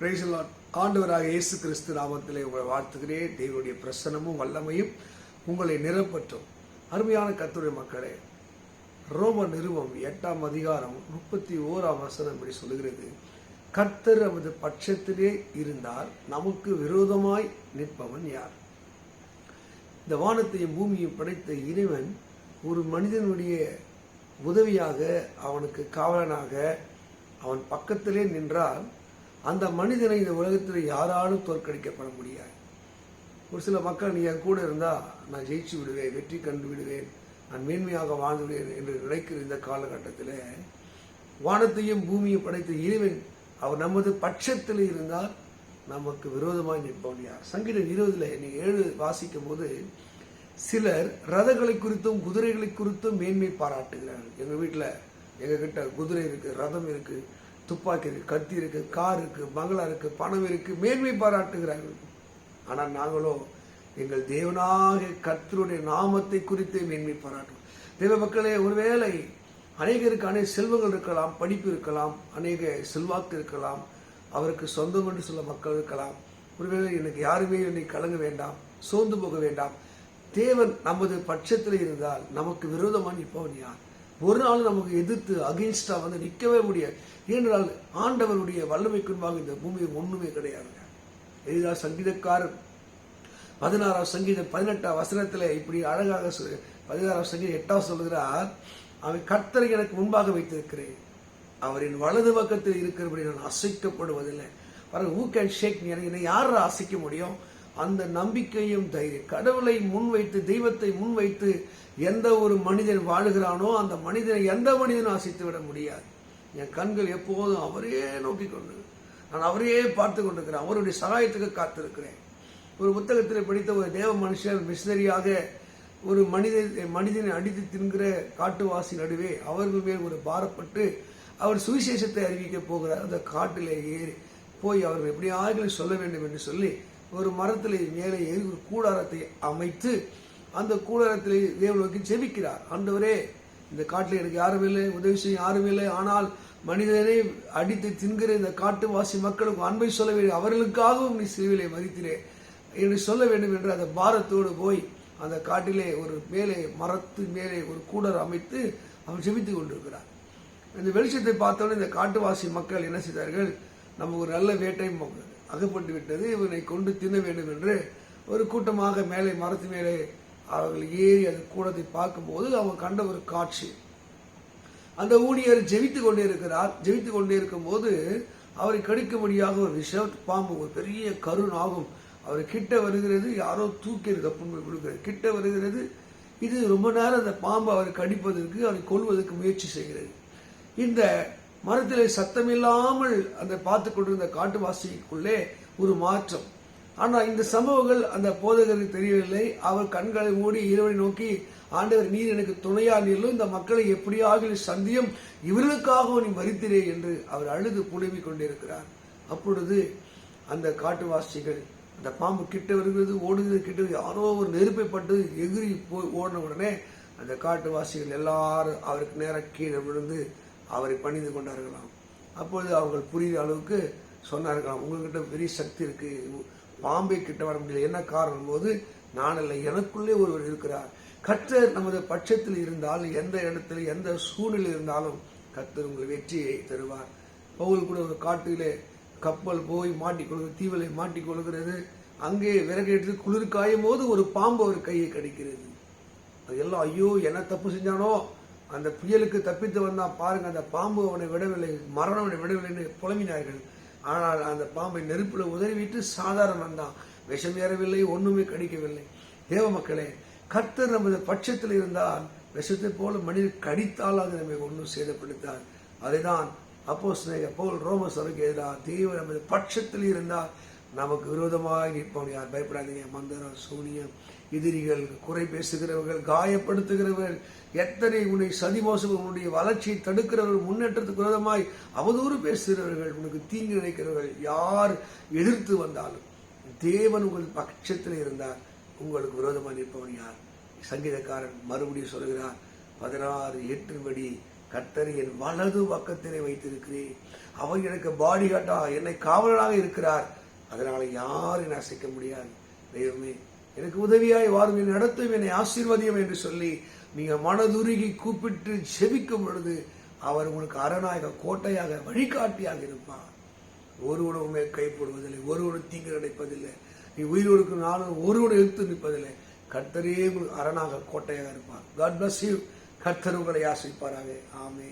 Praise ஆண்டவராக இயேசு கிறிஸ்து நாமத்திலே உங்களை வாழ்த்துகிறேன். தேவனுடைய பிரசனமும் வல்லமையும் உங்களை நிரப்பற்றும் அருமையான கத்துரை மக்களே ரோம நிறுவம் எட்டாம் அதிகாரம் முப்பத்தி ஓராம் வசனம் இப்படி சொல்லுகிறது. கர்த்தர் நமது பட்சத்திலே இருந்தால் நமக்கு விரோதமாய் நிற்பவன் யார்? இந்த வானத்தையும் பூமியையும் படைத்த இறைவன் ஒரு மனிதனுடைய உதவியாக அவனுக்கு காவலனாக அவன் பக்கத்திலே நின்றால் அந்த மனிதனை இந்த உலகத்தில் யாராலும் தோற்கடிக்கப்பட முடியாது. ஒரு சில மக்கள் நீ என் கூட இருந்தால் நான் ஜெயிச்சு விடுவேன் வெற்றி கண்டு விடுவேன் நான் மேன்மையாக வாழ்ந்துவிடுவேன் என்று நினைக்கிற இந்த காலகட்டத்தில் வானத்தையும் பூமியும் படைத்த இறைவன் அவர் நமது பட்சத்தில் இருந்தால் நமக்கு விரோதமாக நிற்பவன் யார்? சங்கீதம் இருபதுல நீ ஏழு வாசிக்கும் போது சிலர் ரதங்களை குறித்தும் குதிரைகளை குறித்தும் மேன்மை பாராட்டுகிறார்கள். எங்கள் வீட்டில் எங்ககிட்ட குதிரை இருக்குது ரதம் இருக்குது துப்பாக்கி இருக்கு கத்தி இருக்கு கார் இருக்கு பங்களா இருக்கு பணம் இருக்கு மேன்மை பாராட்டுகிறார்கள். ஆனால் நாங்களோ எங்கள் தேவனாக கர்த்தருடைய நாமத்தை குறித்து மேன்மை பாராட்டும் தேவ மக்களே ஒருவேளை அநேகருக்கு அநேக செல்வங்கள் இருக்கலாம் படிப்பு இருக்கலாம் அநேக செல்வாக்கு இருக்கலாம் அவருக்கு சொந்தம் என்று சொல்ல மக்கள் இருக்கலாம். ஒருவேளை எனக்கு யாருமே என்னை கலங்க வேண்டாம் சோர்ந்து போக வேண்டாம். தேவன் நமது பட்சத்தில் இருந்தால் நமக்கு விரோதமாக நிற்பவன் யார்? ஒரு நாள் நமக்கு எதிர்த்து அகெயின்ஸ்டா வந்து நிற்கவே முடியாது. ஏனென்றால் ஆண்டவருடைய வல்லமைக்குன்பாக இந்த பூமி ஒண்ணுமே கிடையாதுங்க இதுதான் சங்கீதக்காரர் பதினாறாம் சங்கீதம் பதினெட்டாம் வசனத்தில் இப்படி அழகாக பதினாறாம் சங்கீதம் எட்டாம் சொல்லுகிறார் அவன் கர்த்தரை எனக்கு முன்பாக வைத்திருக்கிறேன். அவரின் வலது பக்கத்தில் இருக்கிறபடி நான் அசைக்கப்படுவதில்லை. பாருங்க ஹூ கேன் ஷேக் என்னை யார் அசைக்க முடியும்? அந்த நம்பிக்கையும் தைரியம். கடவுளை முன்வைத்து தெய்வத்தை முன்வைத்து எந்த ஒரு மனிதன் வாழுகிறானோ அந்த மனிதனை எந்த மனிதனும் அசைத்து விட முடியாது. என் கண்கள் எப்போதும் அவரையே நோக்கி கொண்டு நான் அவரையே பார்த்து கொண்டிருக்கிறேன். அவருடைய சகாயத்துக்கு காத்திருக்கிறேன். ஒரு புத்தகத்தில் படித்த ஒரு தேவ மனுஷர் மிஷினரியாக ஒரு மனித மனிதனை அடித்து தின்கிற காட்டுவாசி நடுவே அவர்கள் மேல் ஒரு பாரப்பட்டு அவர் சுவிசேஷத்தை அறிவிக்க போகிறார். அந்த காட்டில் ஏறி போய் அவர் எப்படியாவது சொல்ல வேண்டும் என்று சொல்லி ஒரு மரத்திலே மேலே ஏறி ஒரு கூடாரத்தை அமைத்து அந்த கூடாரத்திலே தேவனுக்கு ஜெபிக்கிறார். ஆண்டவரே இந்த காட்டில் எனக்கு யாரும் இல்லை உதவி செய்ய யாரும் இல்லை. ஆனால் மனிதனை அடித்து தின்கிற இந்த காட்டுவாசி மக்களுக்கு அன்பை சொல்ல வேண்டும் அவர்களுக்காகவும் நீ சிலுவிலே மதித்திலே. என்று சொல்ல வேண்டும் என்று அந்த பாரத்தோடு போய் அந்த காட்டிலே ஒரு மேலே மரத்து மேலே ஒரு கூடர் அமைத்து அவர் ஜெபித்துக் கொண்டிருக்கிறார். இந்த வெளிச்சத்தை பார்த்தோன்னே இந்த காட்டுவாசி மக்கள் என்ன செய்தார்கள்? நமக்கு ஒரு நல்ல வேட்டையும் போகிறது அகப்பட்டு விட்டது. இவனை கொண்டு தின்ன வேண்டும் என்று ஒரு கூட்டமாக மேலே மரத்து மேலே அவர்கள் ஏறி அது கூடத்தை பார்க்கும்போது அவங்க கண்ட ஒரு காட்சி. அந்த ஊழியர் ஜெபித்துக் கொண்டே இருக்கிறார். ஜெபித்துக் கொண்டே இருக்கும்போது அவரை கடிக்கும்படியாக ஒரு விஷ பாம்பு ஒரு பெரிய கருணாகும். அவர் கிட்ட வருகிறது யாரோ தூக்கி இருக்க கொடுக்கிறது கிட்ட வருகிறது. இது ரொம்ப நேரம் அந்த பாம்பு அவரை கடிப்பதற்கு அவரை கொல்வதற்கு முயற்சி செய்கிறது. இந்த மரத்திலே சத்தமில்லாமல் அந்த பார்த்து கொண்டிருந்த காட்டுவாசிக்குள்ளே ஒரு மாற்றம். ஆனால் இந்த சம்பவங்கள் அந்த போதகருக்கு தெரியவில்லை. அவர் கண்களை மூடி இறைவனை நோக்கி ஆண்டவர் நீர் எனக்கு துணையா நீர்களும் இந்த மக்களை எப்படியாக சந்தியும். இவர்களுக்காகவும் நீ மறித்திரே என்று அவர் அழுது புலம்பிக் கொண்டிருக்கிறார். அப்பொழுது அந்த காட்டுவாசிகள் அந்த பாம்பு கிட்ட வருகிறது ஓடுகிறது கிட்ட யாரோ ஒரு நெருப்பை பட்டு எகிரி போய் ஓடின உடனே அந்த காட்டுவாசிகள் எல்லாரும் அவருக்கு நேரம் கீழே விழுந்து அவரை பணிந்து கொண்டார்களாம். அப்பொழுது அவர்கள் புரிகிற அளவுக்கு சொன்னார்களாம் உங்ககிட்ட பெரிய சக்தி இருக்குது பாம்பே கிட்ட வர முடியல. என்ன காரணம்? போது நான் இல்லை எனக்குள்ளே ஒருவர் இருக்கிறார். கர்த்தர் நமது பட்சத்தில் இருந்தால் எந்த இடத்துல எந்த சூழ்நிலை இருந்தாலும் கர்த்தர் உங்கள் வெற்றியை தருவார். பவுல் கூட ஒரு காட்டிலே கப்பல் போய் மாட்டிக்கொள்கிறது தீவிலை மாட்டிக்கொள்கிறது அங்கே விறகு எடுத்து குளிர் காயும் போது ஒரு பாம்பு ஒரு கையை கடிக்கிறது. அது எல்லாம் ஐயோ என்ன தப்பு செஞ்சானோ? அந்த புயலுக்கு தப்பித்து வந்தான் பாருங்க அந்த பாம்பு அவனை விடவில்லை மரணம் அவனை விடவில்லைன்னு புலம்பினார்கள். ஆனால் அந்த பாம்பை நெருப்பில் உதறிவிட்டு சாதாரணம் தான். விஷம் ஏறவில்லை ஒன்றுமே கடிக்கவில்லை. தேவ மக்களே கர்த்தர் நமது பட்சத்தில் இருந்தால் விஷத்தை போல மனிதர் கடித்தால் அது நம்மை ஒன்றும் சேதப்படுத்தார் அதைதான் அப்போ ஸ்நேக போல் ரோம சபைக்கு எதிராக தேவன் நமது பட்சத்தில் இருந்தால் நமக்கு விரோதமாக நிற்பவன் யார்? பயப்படாதீங்க. மந்திரம் சூனியம் எதிரிகள் குறை பேசுகிறவர்கள் காயப்படுத்துகிறவர்கள் எத்தனை உன்னை சதிமோசம் உன்னுடைய வளர்ச்சியை தடுக்கிறவர்கள் முன்னேற்றத்துக்கு விரோதமாய் அவதூறு பேசுகிறவர்கள் உனக்கு தீங்கு நினைக்கிறவர்கள் யார் எதிர்த்து வந்தாலும் தேவன் உங்கள் பட்சத்தில் இருந்தார். உங்களுக்கு விரோதமாக நிற்பவன் யார்? சங்கீதக்காரன் மறுபடியும் சொல்கிறார் பதினாறு எட்டின்படி கர்த்தர் என் வலது பக்கத்திலே வைத்திருக்கிறேன். அவர் எனக்கு பாடி என்னை காவலராக இருக்கிறார். அதனால யாரும் அசைக்க முடியாது. தெய்வமே எனக்கு உதவியாய் வாரும் நடத்தும் என்னை ஆசீர்வதியம் என்று சொல்லி நீங்கள் மனதுருகி கூப்பிட்டு செபிக்கும் பொழுது அவர் உங்களுக்கு அரணாக கோட்டையாக வழிகாட்டியாக இருப்பார். ஒருவனும் உண்மை கைப்படுவதில்லை ஒருவனும் தீங்கு நினைப்பதில்லை. நீ உயிரோடுக்கு நானும் ஒருவனை எடுத்து நிற்பதில்லை. கர்த்தரே உங்களுக்கு அரணாக கோட்டையாக இருப்பார். காட் பிளஸ் யூ கர்த்தர் உங்களை ஆசிப்பாராக ஆமே